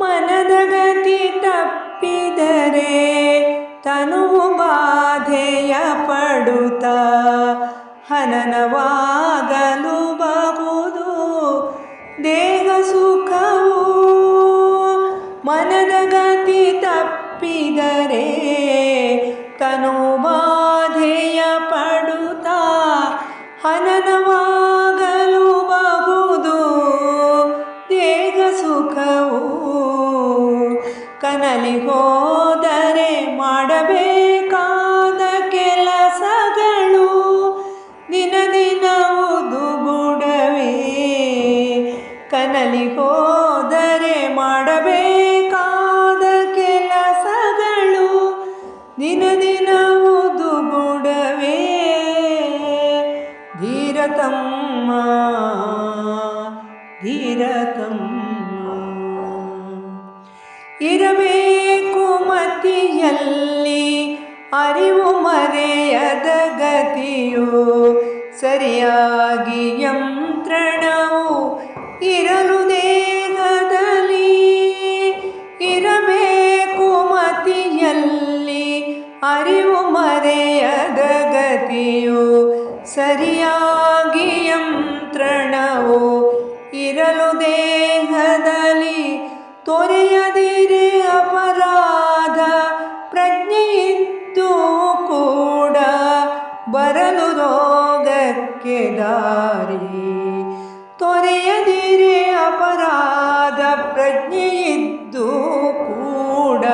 ಮನದ ಗತಿ ತಪ್ಪಿದರೆ ತನು ಬಾಧೆಯ ಪಡುತ್ತ ಹನನವಾಗಲು ಬಹುದು. ದೇಹ ಸುಖವು ಮನದ ಗತಿ ತಪ್ಪಿದರೆ ತನು ಕನಲಿ ಹೋದರೆ ಮಾಡಬೇಕಾದ ಕೆಲಸಗಳು ದಿನ ದಿನವುದು ಬುಡವೇ ಕನಲಿ ಹೋದರೆ ಮಾಡಬೇಕಾದ ಕೆಲಸಗಳು ದಿನ ದಿನವುದು ಬುಡವೇ ಧೀರತಮ್ಮ ಧೀರತಮ್ಮ. ಇರಬೇಕು ಮತಿಯಲ್ಲಿ ಅರಿವು ಮರೆಯದ ಗತಿಯು ಸರಿಯಾಗಿ ಯಂತ್ರಣವು ಇರಲು ದೇಹದಲ್ಲಿ ಇರಬೇಕು ಮತಿಯಲ್ಲಿ ಅರಿವು ಮರೆಯದ ಗತಿಯು ಸರಿಯಾಗಿ ಯಂತ್ರಣವು ಇರಲು ದೇಹದಲ್ಲಿ ತೊರೆಯದಿರೆ ಬರಲು ರೋಗಕ್ಕೆ ದಾರಿ. ತೊರೆಯದಿರೆ ಅಪರಾಧ ಪ್ರಜ್ಞೆಯಿದ್ದು ಕೂಡ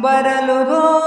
ಬರಲು ರೋಗ